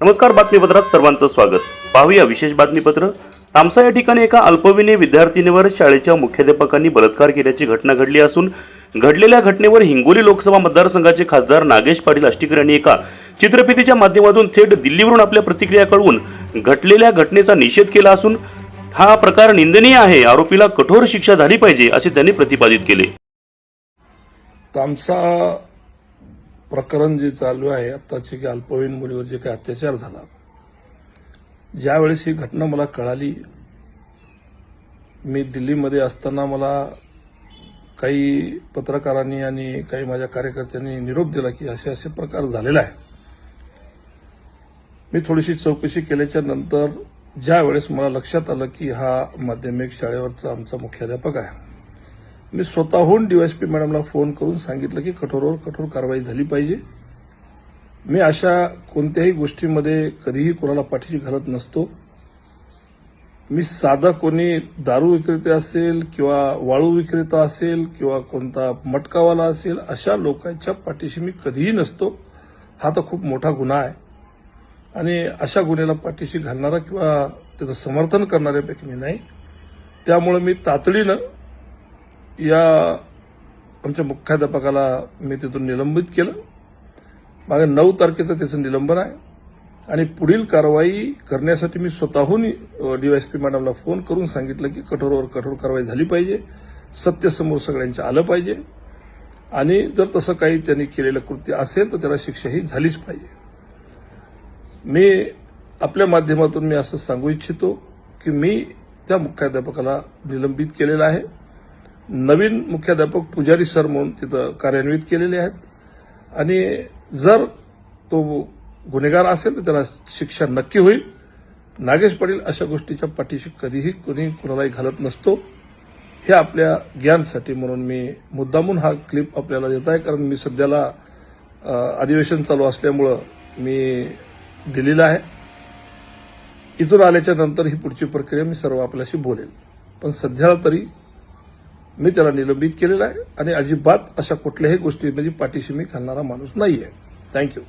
नमस्कार बातमीपत्रात सर्वांचं स्वागत. पाहूया विशेष बातमीपत्र. तामसा या ठिकाणी एका अल्पवयीन विद्यार्थिनीवर शाळेच्या मुख्याध्यापकांनी बलात्कार केल्याची घटना घडली असून घडलेल्या घटनेवर हिंगोली लोकसभा मतदारसंघाचे खासदार नागेश पाटील आष्टीकर यांनी एका चित्रफितीच्या माध्यमातून थेट दिल्लीवरून आपल्या प्रतिक्रिया कळवून घडलेल्या घटनेचा निषेध केला असून हा प्रकार निंदनीय आहे आरोपीला कठोर शिक्षा झाली पाहिजे असे त्यांनी प्रतिपादित केले. तामसा प्रकरण जे चालू आहे आत्ताचे की अल्पवयीन मुलीवर जे काही अत्याचार झाला ज्यावेळेस ही घटना मला कळाली मी दिल्लीमध्ये असताना मला काही पत्रकारांनी आणि काही माझ्या कार्यकर्त्यांनी निरोप दिला की असे असे प्रकार झालेला आहे मी थोडीशी चौकशी केल्याच्यानंतर ज्यावेळेस मला लक्षात आलं की हा माध्यमिक शाळेवरचा आमचा मुख्याध्यापक आहे. मी स्वतःहून डीवायसपी मॅडमला फोन करून सांगितलं की कठोरवर कठोर कारवाई झाली पाहिजे. मी अशा कोणत्याही गोष्टीमध्ये कधीही कोणाला पाठीशी घालत नसतो. मी साधा कोणी दारू विक्रेते असेल किंवा वाळू विक्रेता असेल किंवा कोणता मटकावाला असेल अशा लोकांच्या पाठीशी मी कधीही नसतो. हा तर खूप मोठा गुन्हा आहे. आणि अशा गुन्ह्याला पाठीशी घालणारा किंवा त्याचं समर्थन करणाऱ्यापैकी मी नाही. त्यामुळे मी तातडीनं या आमच्या मुख्याध्यापकाला मी तिथून निलंबित केलं. मागे नऊ तारखेचं त्याचं निलंबन आहे. आणि पुढील कारवाई करण्यासाठी मी स्वतःहून डीवायसपी मॅडमला फोन करून सांगितलं की कठोरवर कठोर कारवाई झाली पाहिजे. सत्य समोर सगळ्यांच्या आलं पाहिजे. आणि जर तसं काही त्यांनी केलेलं कृत्य असेल तर त्याला शिक्षाही झालीच पाहिजे. मी आपल्या माध्यमातून मी असं सांगू इच्छितो की मी त्या मुख्याध्यापकाला निलंबित केलेलं आहे. नवीन मुख्याध्यापक पुजारी सर म्हणून तिथं कार्यान्वित केलेले आहेत. आणि जर तो गुन्हेगार असेल तर त्याला शिक्षा नक्की होईल. नागेश पाटील अशा गोष्टीच्या पाठीशी कधीही कोणी कुणालाही घालत नसतो. हे आपल्या ज्ञानसाठी म्हणून मी मुद्दामून हा क्लिप आपल्याला देत आहे. कारण मी सध्याला अधिवेशन चालू असल्यामुळं मी दिलेलं आहे. इथून आल्याच्यानंतर ही पुढची प्रक्रिया मी सर्व आपल्याशी बोलेल. पण सध्याला तरी मी त्याला निलंबित केलेलं आहे आणि अजिबात अशा कुठल्याही गोष्टी म्हणजे पाठीशी मी घालणारा माणूस नाही आहे थँक्यू